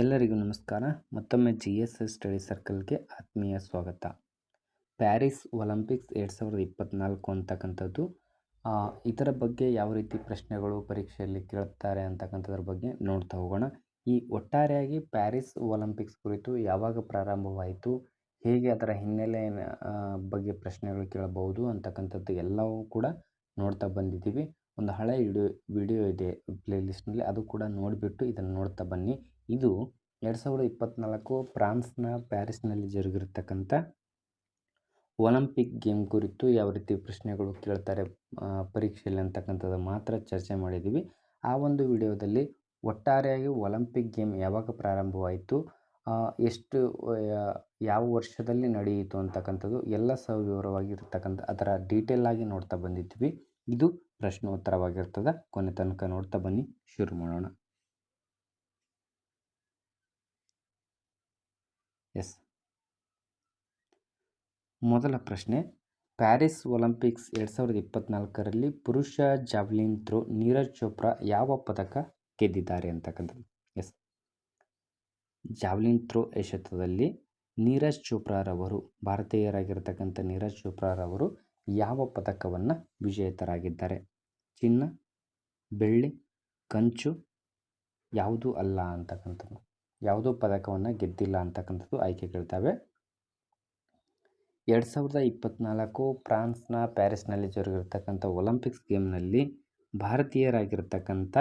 ಎಲ್ಲರಿಗೂ ನಮಸ್ಕಾರ. ಮತ್ತೊಮ್ಮೆ ಜಿ ಎಸ್ ಎಸ್ ಸ್ಟಡಿ ಸರ್ಕಲ್ಗೆ ಆತ್ಮೀಯ ಸ್ವಾಗತ. ಪ್ಯಾರಿಸ್ ಒಲಿಂಪಿಕ್ಸ್ ಎರಡು ಸಾವಿರದ ಇಪ್ಪತ್ತ್ನಾಲ್ಕು ಅಂತಕ್ಕಂಥದ್ದು. ಇದರ ಬಗ್ಗೆ ಯಾವ ರೀತಿ ಪ್ರಶ್ನೆಗಳು ಪರೀಕ್ಷೆಯಲ್ಲಿ ಕೇಳುತ್ತಾರೆ ಅಂತಕ್ಕಂಥದ್ರ ಬಗ್ಗೆ ನೋಡ್ತಾ ಹೋಗೋಣ. ಈ ಒಟ್ಟಾರೆಯಾಗಿ ಪ್ಯಾರಿಸ್ ಒಲಿಂಪಿಕ್ಸ್ ಕುರಿತು ಯಾವಾಗ ಪ್ರಾರಂಭವಾಯಿತು, ಹೇಗೆ ಅದರ ಹಿನ್ನೆಲೆ ಬಗ್ಗೆ ಪ್ರಶ್ನೆಗಳು ಕೇಳಬಹುದು ಅಂತಕ್ಕಂಥದ್ದು ಎಲ್ಲವೂ ಕೂಡ ನೋಡ್ತಾ ಬಂದಿದ್ದೀವಿ. ಒಂದು ಹಳೆ ವಿಡಿಯೋ ವಿಡಿಯೋ ಇದೆ ಪ್ಲೇಲಿಸ್ಟ್ನಲ್ಲಿ ಅದು ಕೂಡ ನೋಡಿಬಿಟ್ಟು ಇದನ್ನು ನೋಡ್ತಾ ಬನ್ನಿ. ಇದು ಎರಡು ಸಾವಿರದ ಇಪ್ಪತ್ತ್ನಾಲ್ಕು ಫ್ರಾನ್ಸ್ನ ಪ್ಯಾರಿಸ್ನಲ್ಲಿ ಜರುಗಿರತಕ್ಕಂಥ ಒಲಿಂಪಿಕ್ ಗೇಮ್ ಕುರಿತು ಯಾವ ರೀತಿ ಪ್ರಶ್ನೆಗಳು ಕೇಳ್ತಾರೆ ಪರೀಕ್ಷೆಯಲ್ಲಿ ಅಂತಕ್ಕಂಥದ್ದು ಮಾತ್ರ ಚರ್ಚೆ ಮಾಡಿದ್ದೀವಿ. ಆ ಒಂದು ವಿಡಿಯೋದಲ್ಲಿ ಒಟ್ಟಾರೆಯಾಗಿ ಒಲಿಂಪಿಕ್ ಗೇಮ್ ಯಾವಾಗ ಪ್ರಾರಂಭವಾಯಿತು ಎಷ್ಟು ಯಾವ ವರ್ಷದಲ್ಲಿ ನಡೆಯಿತು ಅಂತಕ್ಕಂಥದ್ದು ಎಲ್ಲ ಸವಿವರವಾಗಿರ್ತಕ್ಕಂಥ ಅದರ ಡೀಟೇಲ್ ಆಗಿ ನೋಡ್ತಾ ಬಂದಿದ್ವಿ ಇದು ಪ್ರಶ್ನೋತ್ತರವಾಗಿರ್ತದೆ. ಕೊನೆ ತನಕ ನೋಡ್ತಾ ಬನ್ನಿ. ಶುರು ಮಾಡೋಣ. ಎಸ್. ಮೊದಲ ಪ್ರಶ್ನೆ, ಪ್ಯಾರಿಸ್ ಒಲಿಂಪಿಕ್ಸ್ ಎರಡು ಸಾವಿರದ ಇಪ್ಪತ್ನಾಲ್ಕರಲ್ಲಿ ಪುರುಷ ಜಾವ್ಲಿನ್ ಥ್ರೋ ನೀರಜ್ ಚೋಪ್ರಾ ಯಾವ ಪದಕ ಗೆದ್ದಿದ್ದಾರೆ ಅಂತಕ್ಕಂಥದ್ದು? ಎಸ್. ಜಾವ್ಲಿನ್ ಥ್ರೋ ಎಸೆತದಲ್ಲಿ ನೀರಜ್ ಚೋಪ್ರಾರವರು, ಭಾರತೀಯರಾಗಿರ್ತಕ್ಕಂಥ ನೀರಜ್ ಚೋಪ್ರಾರವರು ಯಾವ ಪದಕವನ್ನು ವಿಜೇತರಾಗಿದ್ದಾರೆ? ಚಿನ್ನ, ಬೆಳ್ಳಿ, ಕಂಚು, ಯಾವುದೂ ಅಲ್ಲ ಅಂತಕ್ಕಂಥದ್ದು. ಯಾವುದೂ ಪದಕವನ್ನು ಗೆದ್ದಿಲ್ಲ ಅಂತಕ್ಕಂಥದ್ದು ಆಯ್ಕೆಗಳಿದ್ದಾವೆ. ಎರಡು ಸಾವಿರದ ಇಪ್ಪತ್ತ್ನಾಲ್ಕು ಫ್ರಾನ್ಸ್ನ ಪ್ಯಾರಿಸ್ನಲ್ಲಿ ಜರುಗಿರ್ತಕ್ಕಂಥ ಒಲಿಂಪಿಕ್ಸ್ ಗೇಮ್ನಲ್ಲಿ ಭಾರತೀಯರಾಗಿರ್ತಕ್ಕಂಥ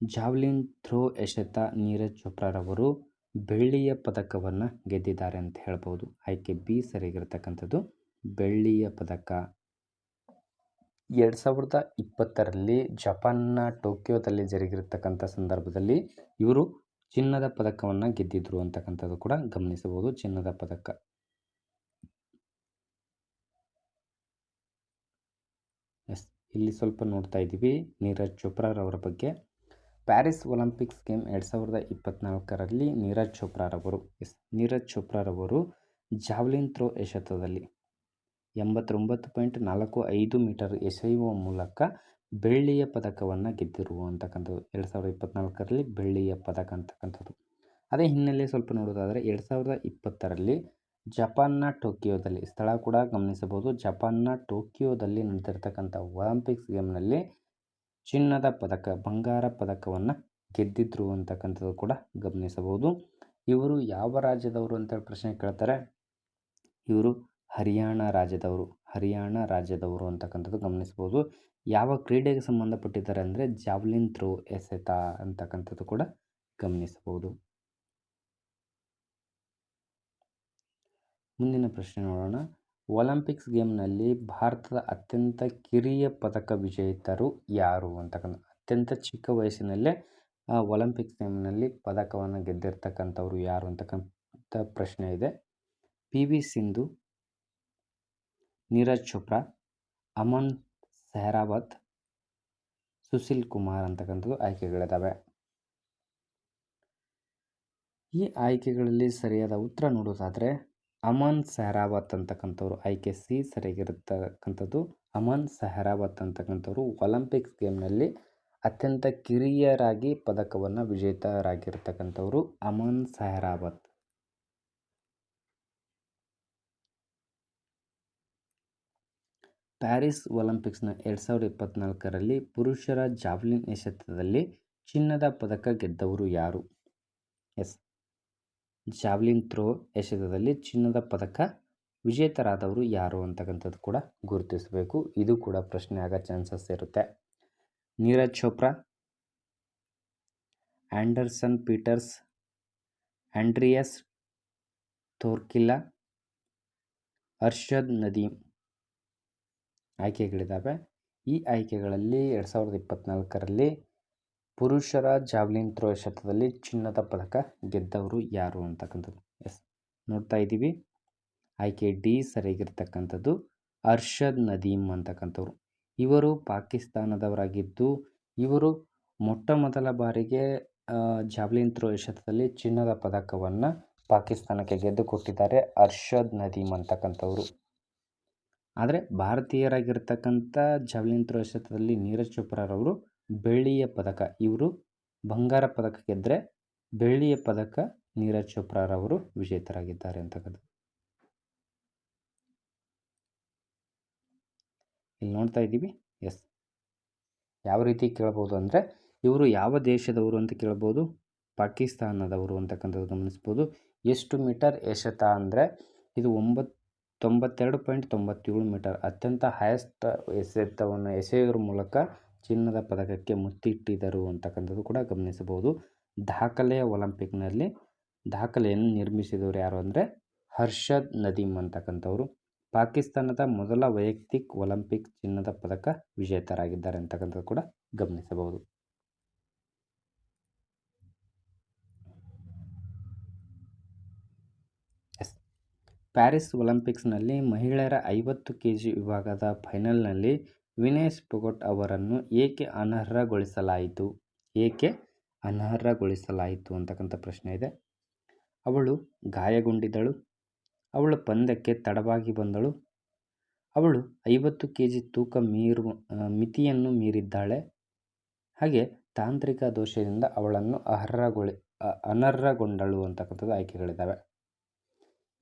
ಜಾವ್ಲಿನ್ ಥ್ರೋ ಎಸೆತ ನೀರಜ್ ಚೋಪ್ರಾರವರು ಬೆಳ್ಳಿಯ ಪದಕವನ್ನು ಗೆದ್ದಿದ್ದಾರೆ ಅಂತ ಹೇಳ್ಬೋದು. ಆಯ್ಕೆ ಬಿ ಸರಿಯಾಗಿರ್ತಕ್ಕಂಥದ್ದು. ಬೆಳ್ಳಿಯ ಪದಕ. ಎರಡು ಸಾವಿರದ ಇಪ್ಪತ್ತರಲ್ಲಿ ಜಪಾನ್ನ ಟೋಕಿಯೋದಲ್ಲಿ ಜರುಗಿರ್ತಕ್ಕಂಥ ಸಂದರ್ಭದಲ್ಲಿ ಇವರು ಚಿನ್ನದ ಪದಕವನ್ನು ಗೆದ್ದಿದ್ರು ಅಂತಕ್ಕಂಥದ್ದು ಕೂಡ ಗಮನಿಸಬಹುದು. ಚಿನ್ನದ ಪದಕ. ಎಸ್, ಇಲ್ಲಿ ಸ್ವಲ್ಪ ನೋಡ್ತಾ ಇದ್ದೀವಿ. ನೀರಜ್ ಚೋಪ್ರಾರವರ ಬಗ್ಗೆ. ಪ್ಯಾರಿಸ್ ಒಲಿಂಪಿಕ್ಸ್ ಗೇಮ್ ಎರಡು ಸಾವಿರದ ಇಪ್ಪತ್ನಾಲ್ಕರಲ್ಲಿ ನೀರಜ್ ಚೋಪ್ರಾರವರು ಎಸ್, ನೀರಜ್ ಚೋಪ್ರಾರವರು ಜಾವ್ಲಿನ್ ಥ್ರೋ ಎಸೆತದಲ್ಲಿ. ಎಂಬತ್ತೊಂಬತ್ತು ಪಾಯಿಂಟ್ ನಾಲ್ಕು ಐದು ಮೀಟರ್ ಎಸೆಯುವ ಮೂಲಕ ಬೆಳ್ಳಿಯ ಪದಕವನ್ನು ಗೆದ್ದಿರುವ ಅಂತಕ್ಕಂಥದ್ದು. ಎರಡು ಸಾವಿರದ ಇಪ್ಪತ್ನಾಲ್ಕರಲ್ಲಿ ಬೆಳ್ಳಿಯ ಪದಕ ಅಂತಕ್ಕಂಥದ್ದು. ಅದೇ ಹಿನ್ನೆಲೆ ಸ್ವಲ್ಪ ನೋಡೋದಾದರೆ, ಎರಡು ಸಾವಿರದ ಇಪ್ಪತ್ತರಲ್ಲಿ ಜಪಾನ್ನ ಟೋಕಿಯೋದಲ್ಲಿ, ಸ್ಥಳ ಕೂಡ ಗಮನಿಸಬಹುದು. ಜಪಾನ್ನ ಟೋಕಿಯೋದಲ್ಲಿ ನಡೆದಿರ್ತಕ್ಕಂಥ ಒಲಿಂಪಿಕ್ಸ್ ಗೇಮ್ನಲ್ಲಿ ಚಿನ್ನದ ಪದಕ, ಬಂಗಾರ ಪದಕವನ್ನು ಗೆದ್ದಿದ್ರು ಅಂತಕ್ಕಂಥದ್ದು ಕೂಡ ಗಮನಿಸಬಹುದು. ಇವರು ಯಾವ ರಾಜ್ಯದವರು ಅಂತೇಳಿ ಪ್ರಶ್ನೆ ಕೇಳ್ತಾರೆ? ಇವರು ಹರಿಯಾಣ ರಾಜ್ಯದವರು ಹರಿಯಾಣ ರಾಜ್ಯದವರು ಅಂತಕ್ಕಂಥದ್ದು ಗಮನಿಸ್ಬೋದು ಯಾವ ಕ್ರೀಡೆಗೆ ಸಂಬಂಧಪಟ್ಟಿದ್ದಾರೆ ಅಂದರೆ ಜಾವ್ಲಿನ್ ಥ್ರೋ ಎಸೆತ ಅಂತಕ್ಕಂಥದ್ದು ಕೂಡ ಗಮನಿಸಬಹುದು. ಮುಂದಿನ ಪ್ರಶ್ನೆ ನೋಡೋಣ. ಒಲಿಂಪಿಕ್ಸ್ ಗೇಮ್ನಲ್ಲಿ ಭಾರತದ ಅತ್ಯಂತ ಕಿರಿಯ ಪದಕ ವಿಜೇತರು ಯಾರು ಅಂತಕ್ಕಂಥ ಅತ್ಯಂತ ಚಿಕ್ಕ ವಯಸ್ಸಿನಲ್ಲೇ ಆ, ಒಲಿಂಪಿಕ್ಸ್ ಗೇಮ್ನಲ್ಲಿ ಪದಕವನ್ನು ಗೆದ್ದಿರ್ತಕ್ಕಂಥವ್ರು ಯಾರು ಅಂತಕ್ಕಂಥ ಪ್ರಶ್ನೆ ಇದೆ. ಪಿ ವಿ ಸಿಂಧು ನೀರಜ್ ಚೋಪ್ರಾ ಅಮನ್ ಸೆಹರಾವತ್ ಸುಶೀಲ್ ಕುಮಾರ್ ಅಂತಕ್ಕಂಥದ್ದು ಆಯ್ಕೆಗಳಿದ್ದಾವೆ. ಈ ಆಯ್ಕೆಗಳಲ್ಲಿ ಸರಿಯಾದ ಉತ್ತರ ನೋಡೋದಾದರೆ ಅಮನ್ ಸೆಹರಾವತ್ ಅಂತಕ್ಕಂಥವ್ರು ಆಯ್ಕೆ ಸಿ ಸರಿಯಾಗಿರತಕ್ಕಂಥದ್ದು. ಅಮನ್ ಸೆಹರಾವತ್ ಅಂತಕ್ಕಂಥವ್ರು ಒಲಿಂಪಿಕ್ಸ್ ಗೇಮ್ನಲ್ಲಿ ಅತ್ಯಂತ ಕಿರಿಯರಾಗಿ ಪದಕವನ್ನು ವಿಜೇತರಾಗಿರ್ತಕ್ಕಂಥವ್ರು ಅಮನ್ ಸೆಹರಾವತ್ ಪ್ಯಾರಿಸ್ ಒಲಿಂಪಿಕ್ಸ್ನ ಎರಡು ಸಾವಿರದ ಇಪ್ಪತ್ತ್ನಾಲ್ಕರಲ್ಲಿ ಪುರುಷರ ಜಾವ್ಲಿನ್ ಎಸೆತದಲ್ಲಿ ಚಿನ್ನದ ಪದಕ ಗೆದ್ದವರು ಯಾರು? ಎಸ್. ಜಾವ್ಲಿನ್ ಥ್ರೋ ಎಸೆತದಲ್ಲಿ ಚಿನ್ನದ ಪದಕ ವಿಜೇತರಾದವರು ಯಾರು ಅಂತಕ್ಕಂಥದ್ದು ಕೂಡ ಗುರುತಿಸಬೇಕು. ಇದು ಕೂಡ ಪ್ರಶ್ನೆ ಆಗೋ ಚಾನ್ಸಸ್ ಇರುತ್ತೆ. Neeraj Chopra Anderson Peters Andreas Thorkildsen Arshad Nadeem. ಆಯ್ಕೆಗಳಿದ್ದಾವೆ ಈ ಆಯ್ಕೆಗಳಲ್ಲಿ ಎರಡು ಸಾವಿರದ ಇಪ್ಪತ್ತ್ನಾಲ್ಕರಲ್ಲಿ ಪುರುಷರ ಜಾವ್ಲಿನ್ ಥ್ರೋ ಎಸೆತದಲ್ಲಿ ಚಿನ್ನದ ಪದಕ ಗೆದ್ದವರು ಯಾರು ಅಂತಕ್ಕಂಥದ್ದು. ಎಸ್, ನೋಡ್ತಾ ಇದ್ದೀವಿ. ಆಯ್ಕೆ ಡಿ ಸರಿಯಾಗಿರ್ತಕ್ಕಂಥದ್ದು. ಅರ್ಷದ್ ನದೀಮ್ ಅಂತಕ್ಕಂಥವ್ರು. ಇವರು ಪಾಕಿಸ್ತಾನದವರಾಗಿದ್ದು, ಇವರು ಮೊಟ್ಟ ಮೊದಲ ಬಾರಿಗೆ ಜಾವ್ಲಿನ್ ಥ್ರೋ ಎಸೆತದಲ್ಲಿ ಚಿನ್ನದ ಪದಕವನ್ನು ಪಾಕಿಸ್ತಾನಕ್ಕೆ ಗೆದ್ದುಕೊಟ್ಟಿದ್ದಾರೆ ಅರ್ಷದ್ ನದೀಮ್ ಅಂತಕ್ಕಂಥವ್ರು. ಆದರೆ ಭಾರತೀಯರಾಗಿರ್ತಕ್ಕಂಥ ಜಾವ್ಲಿನ್ ಥ್ರೋ ಎಸೆತದಲ್ಲಿ ನೀರಜ್ ಚೋಪ್ರಾರವರು ಬೆಳ್ಳಿಯ ಪದಕ. ಇವರು ಬಂಗಾರ ಪದಕ ಗೆದ್ದರೆ ಬೆಳ್ಳಿಯ ಪದಕ ನೀರಜ್ ಚೋಪ್ರಾರವರು ವಿಜೇತರಾಗಿದ್ದಾರೆ ಅಂತಕ್ಕಂಥದ್ದು. ಇಲ್ಲಿ ನೋಡ್ತಾ ಇದ್ದೀವಿ. ಎಸ್. ಯಾವ ರೀತಿ ಕೇಳ್ಬೋದು ಅಂದರೆ ಇವರು ಯಾವ ದೇಶದವರು ಅಂತ ಕೇಳ್ಬೋದು, ಪಾಕಿಸ್ತಾನದವರು ಅಂತಕ್ಕಂಥದ್ದು ಗಮನಿಸ್ಬೋದು. ಎಷ್ಟು ಮೀಟರ್ ಎಸೆತ ಅಂದರೆ ಇದು ಒಂಬತ್ತು ತೊಂಬತ್ತೆರಡು ಪಾಯಿಂಟ್ ತೊಂಬತ್ತೇಳು ಮೀಟರ್. ಅತ್ಯಂತ ಹೈಯೆಸ್ಟ್ ಎಸೆತವನ್ನು ಎಸೆಯೋದ್ರ ಮೂಲಕ ಚಿನ್ನದ ಪದಕಕ್ಕೆ ಮುತ್ತಿಟ್ಟಿದರು ಅಂತಕ್ಕಂಥದ್ದು ಕೂಡ ಗಮನಿಸಬಹುದು. ದಾಖಲೆಯ ಒಲಿಂಪಿಕ್ನಲ್ಲಿ ದಾಖಲೆಯನ್ನು ನಿರ್ಮಿಸಿದವರು ಯಾರು ಅಂದರೆ ಹರ್ಷದ್ ನದೀಮ್ ಅಂತಕ್ಕಂಥವ್ರು. ಪಾಕಿಸ್ತಾನದ ಮೊದಲ ವೈಯಕ್ತಿಕ ಒಲಿಂಪಿಕ್ ಚಿನ್ನದ ಪದಕ ವಿಜೇತರಾಗಿದ್ದಾರೆ ಅಂತಕ್ಕಂಥದ್ದು ಕೂಡ ಗಮನಿಸಬಹುದು. ಪ್ಯಾರಿಸ್ ಒಲಿಂಪಿಕ್ಸ್ನಲ್ಲಿ ಮಹಿಳೆಯರ ಐವತ್ತು ಕೆ ಜಿ ವಿಭಾಗದ ಫೈನಲ್ನಲ್ಲಿ ವಿನೇಶ್ ಪೊಗಟ್ ಅವರನ್ನು ಏಕೆ ಅನರ್ಹಗೊಳಿಸಲಾಯಿತು? ಏಕೆ ಅನರ್ಹಗೊಳಿಸಲಾಯಿತು ಅಂತಕ್ಕಂಥ ಪ್ರಶ್ನೆ ಇದೆ. ಅವಳು ಗಾಯಗೊಂಡಿದ್ದಳು. ಅವಳು ಪಂದ್ಯಕ್ಕೆ ತಡವಾಗಿ ಬಂದಳು. ಅವಳು ಐವತ್ತು ಕೆ ಜಿ ತೂಕ ಮೀರುವ ಮಿತಿಯನ್ನು ಮೀರಿದ್ದಾಳೆ. ಹಾಗೆ ತಾಂತ್ರಿಕ ದೋಷದಿಂದ ಅವಳನ್ನು ಅರ್ಹಗೊಳಿ ಅನರ್ಹಗೊಂಡಳು ಅಂತಕ್ಕಂಥದ್ದು ಆಯ್ಕೆಗಳಿದ್ದಾವೆ.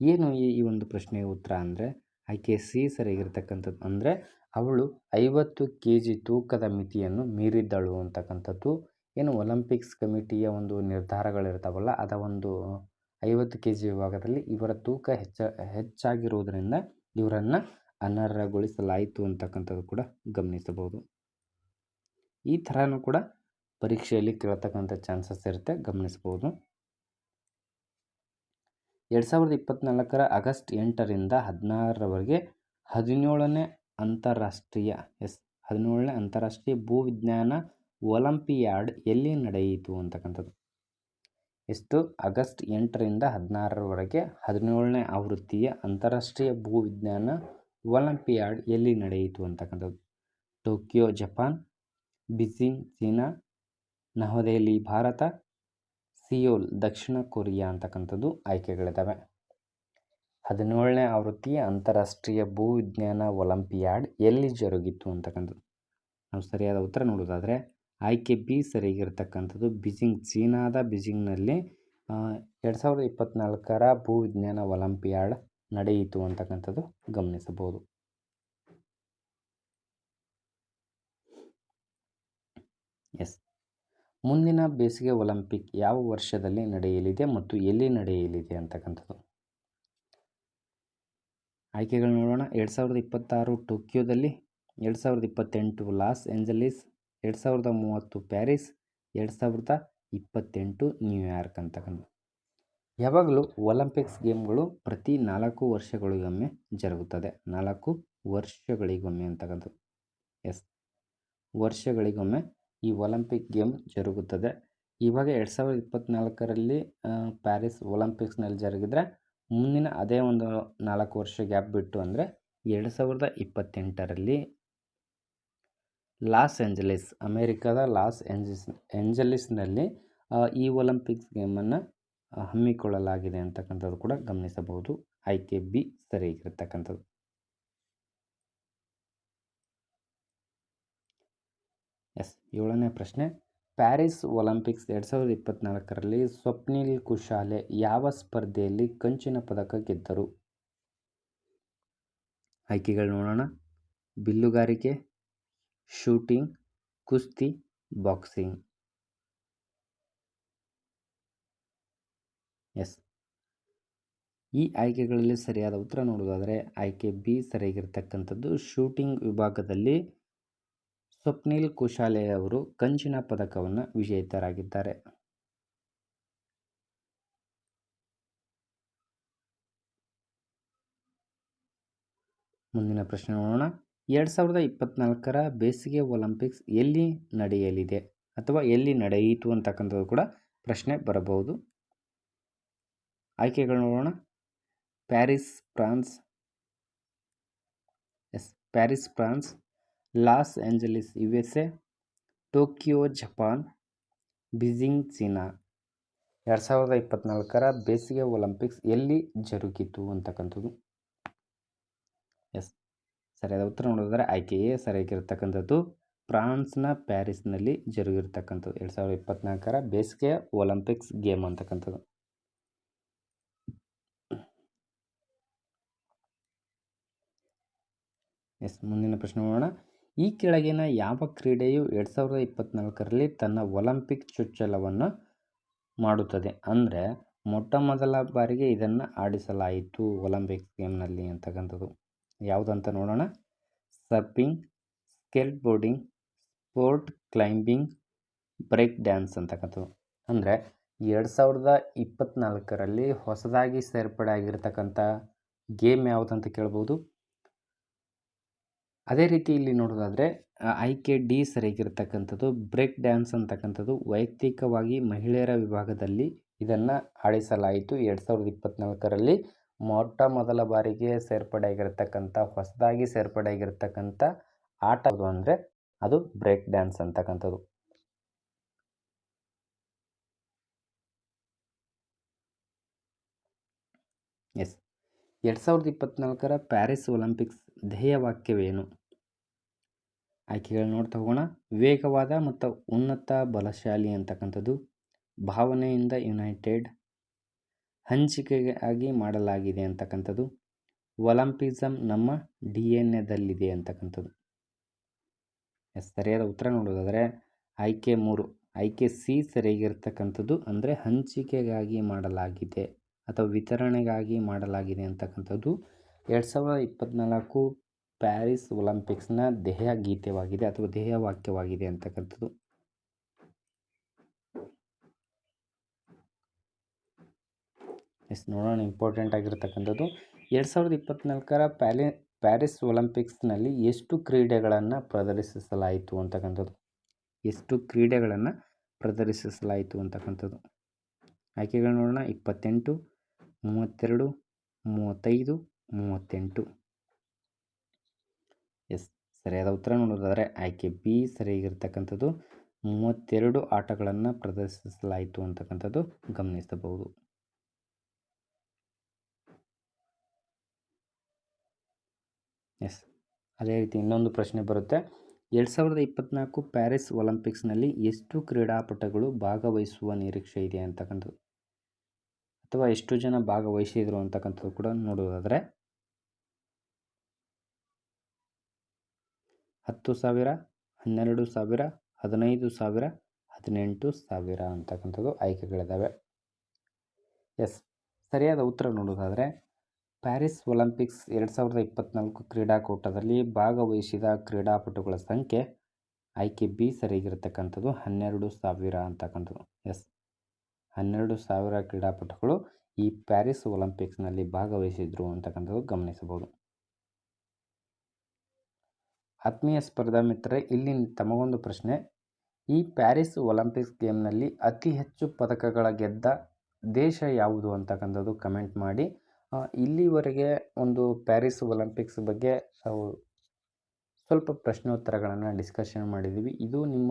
ಏನು ಈ ಒಂದು ಪ್ರಶ್ನೆಗೆ ಉತ್ತರ ಅಂದರೆ ಆಯ್ಕೆ ಸಿ ಸರಿಯಾಗಿರ್ತಕ್ಕಂಥದ್ದು ಅಂದರೆ, ಅವಳು ಐವತ್ತು ಕೆ ಜಿ ತೂಕದ ಮಿತಿಯನ್ನು ಮೀರಿದ್ದಳು ಅಂತಕ್ಕಂಥದ್ದು. ಏನು ಒಲಿಂಪಿಕ್ಸ್ ಕಮಿಟಿಯ ಒಂದು ನಿರ್ಧಾರಗಳಿರ್ತಾವಲ್ಲ, ಅದ ಒಂದು ಐವತ್ತು ಕೆ ಜಿ ವಿಭಾಗದಲ್ಲಿ ಇವರ ತೂಕ ಹೆಚ್ಚ, ಹೆಚ್ಚಾಗಿರುವುದರಿಂದ ಇವರನ್ನು ಅನರ್ಹಗೊಳಿಸಲಾಯಿತು ಅಂತಕ್ಕಂಥದ್ದು ಕೂಡ ಗಮನಿಸಬಹುದು. ಈ ಥರನೂ ಕೂಡ ಪರೀಕ್ಷೆಯಲ್ಲಿ ಕೇಳ್ತಕ್ಕಂಥ ಚಾನ್ಸಸ್ ಇರುತ್ತೆ ಗಮನಿಸ್ಬೋದು ಎರಡು ಸಾವಿರದ ಇಪ್ಪತ್ತ್ನಾಲ್ಕರ ಆಗಸ್ಟ್ ಎಂಟರಿಂದ ಹದಿನಾರರವರೆಗೆ ಹದಿನೇಳನೇ ಅಂತಾರಾಷ್ಟ್ರೀಯ ಎಸ್, ಹದಿನೇಳನೇ ಅಂತಾರಾಷ್ಟ್ರೀಯ ಭೂವಿಜ್ಞಾನ ಒಲಂಪಿಯಾಡ್ ಎಲ್ಲಿ ನಡೆಯಿತು ಅಂತಕ್ಕಂಥದ್ದು. ಎಷ್ಟು ಆಗಸ್ಟ್ ಎಂಟರಿಂದ ಹದಿನಾರರವರೆಗೆ ಹದಿನೇಳನೇ ಆವೃತ್ತಿಯ ಅಂತಾರಾಷ್ಟ್ರೀಯ ಭೂವಿಜ್ಞಾನ ಒಲಂಪಿಯಾಡ್ ಎಲ್ಲಿ ನಡೆಯಿತು ಅಂತಕ್ಕಂಥದ್ದು. Tokyo, Japan, Beijing, China, Navadehali, Bharat Seoul ದಕ್ಷಿಣ ಕೊರಿಯಾ ಅಂತಕ್ಕಂಥದ್ದು ಆಯ್ಕೆಗಳಿದ್ದಾವೆ ಹದಿನೇಳನೇ ಆವೃತ್ತಿಯ ಅಂತಾರಾಷ್ಟ್ರೀಯ ಭೂವಿಜ್ಞಾನ ಒಲಿಂಪಿಯಾಡ್ ಎಲ್ಲಿ ಜರುಗಿತು ಅಂತಕ್ಕಂಥದ್ದು. ನಾವು ಸರಿಯಾದ ಉತ್ತರ ನೋಡೋದಾದರೆ ಆಯ್ಕೆ ಬಿ ಸರಿಯಾಗಿರ್ತಕ್ಕಂಥದ್ದು ಬೀಜಿಂಗ್, ಚೀನಾದ ಬೀಜಿಂಗ್ನಲ್ಲಿ ಎರಡು ಸಾವಿರದ ಇಪ್ಪತ್ತ್ನಾಲ್ಕರ ಭೂವಿಜ್ಞಾನ ಒಲಿಂಪಿಯಾಡ್ ನಡೆಯಿತು ಅಂತಕ್ಕಂಥದ್ದು ಗಮನಿಸಬಹುದು. ಎಸ್. ಮುಂದಿನ ಬೇಸಿಗೆ ಒಲಿಂಪಿಕ್ ಯಾವ ವರ್ಷದಲ್ಲಿ ನಡೆಯಲಿದೆ ಮತ್ತು ಎಲ್ಲಿ ನಡೆಯಲಿದೆ ಅಂತಕ್ಕಂಥದ್ದು? ಆಯ್ಕೆಗಳು ನೋಡೋಣ. ಎರಡು ಸಾವಿರದ ಇಪ್ಪತ್ತಾರು ಟೋಕಿಯೋದಲ್ಲಿ, ಎರಡು ಸಾವಿರದ ಇಪ್ಪತ್ತೆಂಟು ಲಾಸ್ ಏಂಜಲೀಸ್, ಎರಡು ಸಾವಿರದ ಮೂವತ್ತು ಪ್ಯಾರಿಸ್, ಎರಡು ಸಾವಿರದ ಇಪ್ಪತ್ತೆಂಟು ನ್ಯೂಯಾರ್ಕ್ ಅಂತಕ್ಕಂಥ ಯಾವಾಗಲೂ ಒಲಿಂಪಿಕ್ಸ್ ಗೇಮ್ಗಳು ಪ್ರತಿ ನಾಲ್ಕು ವರ್ಷಗಳಿಗೊಮ್ಮೆ ಜರುಗುತ್ತದೆ. ನಾಲ್ಕು ವರ್ಷಗಳಿಗೊಮ್ಮೆ ಅಂತಕ್ಕಂಥದ್ದು. ಎಸ್. ವರ್ಷಗಳಿಗೊಮ್ಮೆ ಈ ಒಲಿಂಪಿಕ್ ಗೇಮ್ ಜರುಗುತ್ತದೆ. ಇವಾಗ ಎರಡು ಸಾವಿರದ ಇಪ್ಪತ್ತ್ನಾಲ್ಕರಲ್ಲಿ ಪ್ಯಾರಿಸ್ ಒಲಿಂಪಿಕ್ಸ್ನಲ್ಲಿ ಜರುಗಿದರೆ ಮುಂದಿನ ಅದೇ ಒಂದು ನಾಲ್ಕು ವರ್ಷ ಗ್ಯಾಪ್ ಬಿಟ್ಟು ಅಂದರೆ ಎರಡು ಸಾವಿರದ ಇಪ್ಪತ್ತೆಂಟರಲ್ಲಿ ಲಾಸ್ ಏಂಜಲೀಸ್, ಅಮೇರಿಕಾದ ಲಾಸ್ ಏಂಜಲಿಸ್, ಏಂಜಲೀಸ್ನಲ್ಲಿ ಈ ಒಲಿಂಪಿಕ್ಸ್ ಗೇಮನ್ನು ಹಮ್ಮಿಕೊಳ್ಳಲಾಗಿದೆ ಅಂತಕ್ಕಂಥದ್ದು ಕೂಡ ಗಮನಿಸಬಹುದು. ಆಯ್ಕೆ ಬಿ ಸರಿಯಾಗಿರ್ತಕ್ಕಂಥದ್ದು ಎಸ್ ಏಳನೇ ಪ್ರಶ್ನೆ. ಪ್ಯಾರಿಸ್ ಒಲಿಂಪಿಕ್ಸ್ ಎರಡು ಸಾವಿರದ ಇಪ್ಪತ್ತ್ನಾಲ್ಕರಲ್ಲಿ ಸ್ವಪ್ನಿಲ್ ಕುಶಾಲೆ ಯಾವ ಸ್ಪರ್ಧೆಯಲ್ಲಿ ಕಂಚಿನ ಪದಕ ಗೆದ್ದರು? ಆಯ್ಕೆಗಳು ನೋಡೋಣ. ಬಿಲ್ಲುಗಾರಿಕೆ, ಶೂಟಿಂಗ್, ಕುಸ್ತಿ, ಬಾಕ್ಸಿಂಗ್. ಎಸ್. ಈ ಆಯ್ಕೆಗಳಲ್ಲಿ ಸರಿಯಾದ ಉತ್ತರ ನೋಡೋದಾದರೆ ಆಯ್ಕೆ ಬಿ ಸರಿಯಾಗಿರ್ತಕ್ಕಂಥದ್ದು. ಶೂಟಿಂಗ್ ವಿಭಾಗದಲ್ಲಿ ಸ್ವಪ್ನಿಲ್ ಕುಶಾಲೆ ಅವರು ಕಂಚಿನ ಪದಕವನ್ನು ವಿಜೇತರಾಗಿದ್ದಾರೆ. ಮುಂದಿನ ಪ್ರಶ್ನೆ ನೋಡೋಣ. ಎರಡು ಸಾವಿರದ ಇಪ್ಪತ್ನಾಲ್ಕರ ಬೇಸಿಗೆ ಒಲಿಂಪಿಕ್ಸ್ ಎಲ್ಲಿ ನಡೆಯಲಿದೆ ಅಥವಾ ಎಲ್ಲಿ ನಡೆಯಿತು ಅಂತಕ್ಕಂಥದ್ದು ಕೂಡ ಪ್ರಶ್ನೆ ಬರಬಹುದು. ಆಯ್ಕೆಗಳು ನೋಡೋಣ. Paris, France. Yes, Paris, France. Los Angeles U S A Tokyo, Japan, Beijing, China. ಎರಡು ಸಾವಿರದ ಇಪ್ಪತ್ನಾಲ್ಕರ ಬೇಸಿಗೆ ಒಲಿಂಪಿಕ್ಸ್ ಎಲ್ಲಿ ಜರುಗಿತು ಅಂತಕ್ಕಂಥದ್ದು? ಎಸ್. ಸರಿಯಾದ ಉತ್ತರ ನೋಡಿದ್ರೆ ಆಯ್ಕೆಯೇ ಸರಿಯಾಗಿರ್ತಕ್ಕಂಥದ್ದು. ಫ್ರಾನ್ಸ್ನ ಪ್ಯಾರಿಸ್ನಲ್ಲಿ ಜರುಗಿರ್ತಕ್ಕಂಥದ್ದು. ಎರಡು ಸಾವಿರದ ಇಪ್ಪತ್ತ್ನಾಲ್ಕರ ಬೇಸಿಗೆ ಒಲಿಂಪಿಕ್ಸ್ ಗೇಮ್ ಅಂತಕ್ಕಂಥದ್ದು. ಎಸ್. ಮುಂದಿನ ಪ್ರಶ್ನೆ ನೋಡೋಣ. ಈ ಕೆಳಗಿನ ಯಾವ ಕ್ರೀಡೆಯು ಎರಡು ಸಾವಿರದ ಇಪ್ಪತ್ತ್ನಾಲ್ಕರಲ್ಲಿ ತನ್ನ ಒಲಿಂಪಿಕ್ ಚೊಚ್ಚಲವನ್ನು ಮಾಡುತ್ತದೆ? ಅಂದರೆ ಮೊಟ್ಟ ಮೊದಲ ಬಾರಿಗೆ ಇದನ್ನು ಆಡಿಸಲಾಯಿತು ಒಲಂಪಿಕ್ ಗೇಮ್ನಲ್ಲಿ ಅಂತಕ್ಕಂಥದ್ದು. ಯಾವುದಂತ ನೋಡೋಣ. Surfing skate boarding sport climbing, break dance ಅಂತಕ್ಕಂಥದ್ದು. ಅಂದರೆ ಎರಡು ಸಾವಿರದ ಇಪ್ಪತ್ತ್ನಾಲ್ಕರಲ್ಲಿ ಹೊಸದಾಗಿ ಸೇರ್ಪಡೆ ಆಗಿರ್ತಕ್ಕಂಥ ಗೇಮ್ ಯಾವುದಂತ ಕೇಳ್ಬೋದು? ಅದೇ ರೀತಿ ಇಲ್ಲಿ ನೋಡೋದಾದರೆ ಆಯ್ಕೆ ಡಿ ಸರಿಯಾಗಿರ್ತಕ್ಕಂಥದ್ದು, ಬ್ರೇಕ್ ಡ್ಯಾನ್ಸ್ ಅಂತಕ್ಕಂಥದ್ದು ವೈಯಕ್ತಿಕವಾಗಿ ಮಹಿಳೆಯರ ವಿಭಾಗದಲ್ಲಿ ಇದನ್ನು ಆಡಿಸಲಾಯಿತು. ಎರಡು ಸಾವಿರದ ಇಪ್ಪತ್ತ್ನಾಲ್ಕರಲ್ಲಿ ಮೊಟ್ಟ ಮೊದಲ ಬಾರಿಗೆ ಸೇರ್ಪಡೆಯಾಗಿರ್ತಕ್ಕಂಥ, ಹೊಸದಾಗಿ ಸೇರ್ಪಡೆಯಾಗಿರ್ತಕ್ಕಂಥ ಆಟ ಅಂದರೆ, ಅದು ಬ್ರೇಕ್ ಡ್ಯಾನ್ಸ್ ಅಂತಕ್ಕಂಥದ್ದು. ಎಸ್. ಎರಡು ಸಾವಿರದ ಇಪ್ಪತ್ತ್ನಾಲ್ಕರ ಪ್ಯಾರಿಸ್ ಒಲಿಂಪಿಕ್ಸ್ ಧ್ಯೇಯವಾಕ್ಯವೇನು? ಆಯ್ಕೆಗಳು ನೋಡ್ತಾ ಹೋಗೋಣ. ವೇಗವಾದ ಮತ್ತು ಉನ್ನತ ಬಲಶಾಲಿ ಅಂತಕ್ಕಂಥದ್ದು ಭಾವನೆಯಿಂದ ಯುನೈಟೆಡ್ ಹಂಚಿಕೆಯಾಗಿ ಮಾಡಲಾಗಿದೆ ಅಂತಕ್ಕಂಥದ್ದು. ಒಲಂಪಿಸಮ್ ನಮ್ಮ ಡಿ ಎನ್ ಎದಲ್ಲಿದೆ ಅಂತಕ್ಕಂಥದ್ದು. ಎಸ್, ಸರಿಯಾದ ಉತ್ತರ ನೋಡೋದಾದರೆ ಆಯ್ಕೆ ಮೂರು, ಆಯ್ಕೆ ಸಿ ಸರಿಯಾಗಿರ್ತಕ್ಕಂಥದ್ದು ಅಂದರೆ ಹಂಚಿಕೆಗಾಗಿ ಮಾಡಲಾಗಿದೆ ಅಥವಾ ವಿತರಣೆಗಾಗಿ ಮಾಡಲಾಗಿದೆ ಅಂತಕ್ಕಂಥದ್ದು. ಎರಡು ಸಾವಿರದ ಇಪ್ಪತ್ತ್ನಾಲ್ಕು ಪ್ಯಾರಿಸ್ ಒಲಿಂಪಿಕ್ಸ್ನ ದೇಹ ಗೀತೆವಾಗಿದೆ ಅಥವಾ ಧ್ಯೇಯವಾಕ್ಯವಾಗಿದೆ ಅಂತಕ್ಕಂಥದ್ದು. ಎಸ್, ನೋಡೋಣ ಇಂಪಾರ್ಟೆಂಟ್ ಆಗಿರ್ತಕ್ಕಂಥದ್ದು. ಎರಡು ಸಾವಿರದ ಇಪ್ಪತ್ತ್ನಾಲ್ಕರ ಪ್ಯಾಲಿ, ಪ್ಯಾರಿಸ್ ಒಲಿಂಪಿಕ್ಸ್ನಲ್ಲಿ ಎಷ್ಟು ಕ್ರೀಡೆಗಳನ್ನು ಪ್ರದರ್ಶಿಸಲಾಯಿತು ಅಂತಕ್ಕಂಥದ್ದು. ಎಷ್ಟು ಕ್ರೀಡೆಗಳನ್ನು ಪ್ರದರ್ಶಿಸಲಾಯಿತು ಅಂತಕ್ಕಂಥದ್ದು. ಆಯ್ಕೆಗಳು ನೋಡೋಣ. ಇಪ್ಪತ್ತೆಂಟು, ಮೂವತ್ತೆರಡು, ಮೂವತ್ತೈದು, ಮೂವತ್ತೆಂಟು. ಸರಿಯಾದ ಉತ್ತರ ನೋಡೋದಾದರೆ ಆಯ್ಕೆ ಬಿ ಸರಿಯಾಗಿರ್ತಕ್ಕಂಥದ್ದು. ಮೂವತ್ತೆರಡು ಆಟಗಳನ್ನು ಪ್ರದರ್ಶಿಸಲಾಯಿತು ಅಂತಕ್ಕಂಥದ್ದು ಗಮನಿಸಬಹುದು. ಎಸ್ ಅದೇ ರೀತಿ ಇನ್ನೊಂದು ಪ್ರಶ್ನೆ ಬರುತ್ತೆ. ಎರಡು ಸಾವಿರದ ಇಪ್ಪತ್ತ್ನಾಲ್ಕು ಪ್ಯಾರಿಸ್ ಒಲಿಂಪಿಕ್ಸ್ನಲ್ಲಿ ಎಷ್ಟು ಕ್ರೀಡಾಪಟುಗಳು ಭಾಗವಹಿಸುವ ನಿರೀಕ್ಷೆ ಇದೆ ಅಂತಕ್ಕಂಥದ್ದು? ಅಥವಾ ಎಷ್ಟು ಜನ ಭಾಗವಹಿಸಿದರು ಅಂತಕ್ಕಂಥದ್ದು ಕೂಡ ನೋಡೋದಾದರೆ ಹತ್ತು ಸಾವಿರ, ಹನ್ನೆರಡು ಸಾವಿರ, ಹದಿನೈದು ಸಾವಿರ, ಹದಿನೆಂಟು ಸಾವಿರ ಅಂತಕ್ಕಂಥದ್ದು ಆಯ್ಕೆಗಳಿದ್ದಾವೆ. ಎಸ್, ಸರಿಯಾದ ಉತ್ತರ ನೋಡೋದಾದರೆ, ಪ್ಯಾರಿಸ್ ಒಲಿಂಪಿಕ್ಸ್ ಎರಡು ಸಾವಿರದ ಇಪ್ಪತ್ತ್ನಾಲ್ಕು ಕ್ರೀಡಾಕೂಟದಲ್ಲಿ ಭಾಗವಹಿಸಿದ ಕ್ರೀಡಾಪಟುಗಳ ಸಂಖ್ಯೆ ಆಯ್ಕೆ ಬಿ ಸರಿಯಾಗಿರ್ತಕ್ಕಂಥದ್ದು ಹನ್ನೆರಡು ಸಾವಿರ ಅಂತಕ್ಕಂಥದ್ದು. ಎಸ್, ಹನ್ನೆರಡು ಸಾವಿರ ಕ್ರೀಡಾಪಟುಗಳು ಈ ಪ್ಯಾರಿಸ್ ಒಲಿಂಪಿಕ್ಸ್ನಲ್ಲಿ ಭಾಗವಹಿಸಿದ್ರು ಅಂತಕ್ಕಂಥದ್ದು ಗಮನಿಸಬಹುದು. ಆತ್ಮೀಯ ಸ್ಪರ್ಧಾ ಮಿತ್ರರೇ, ಇಲ್ಲಿ ತಮಗೊಂದು ಪ್ರಶ್ನೆ. ಈ ಪ್ಯಾರಿಸ್ ಒಲಿಂಪಿಕ್ಸ್ ಗೇಮ್ನಲ್ಲಿ ಅತಿ ಹೆಚ್ಚು ಪದಕಗಳ ಗೆದ್ದ ದೇಶ ಯಾವುದು ಅಂತಕ್ಕಂಥದ್ದು ಕಮೆಂಟ್ ಮಾಡಿ. ಇಲ್ಲಿವರೆಗೆ ಒಂದು ಪ್ಯಾರಿಸ್ ಒಲಿಂಪಿಕ್ಸ್ ಬಗ್ಗೆ ನಾವು ಸ್ವಲ್ಪ ಪ್ರಶ್ನೋತ್ತರಗಳನ್ನು ಡಿಸ್ಕಷನ್ ಮಾಡಿದ್ದೀವಿ. ಇದು ನಿಮ್ಮ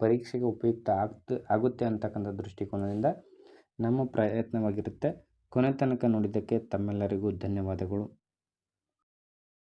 ಪರೀಕ್ಷೆಗೆ ಉಪಯುಕ್ತ ಆಗ್ತ ಆಗುತ್ತೆ ಅಂತಕ್ಕಂಥ ದೃಷ್ಟಿಕೋನದಿಂದ ನಮ್ಮ ಪ್ರಯತ್ನವಾಗಿರುತ್ತೆ. ಕೊನೆ ತನಕ ನೋಡಿದ್ದಕ್ಕೆ ತಮ್ಮೆಲ್ಲರಿಗೂ ಧನ್ಯವಾದಗಳು.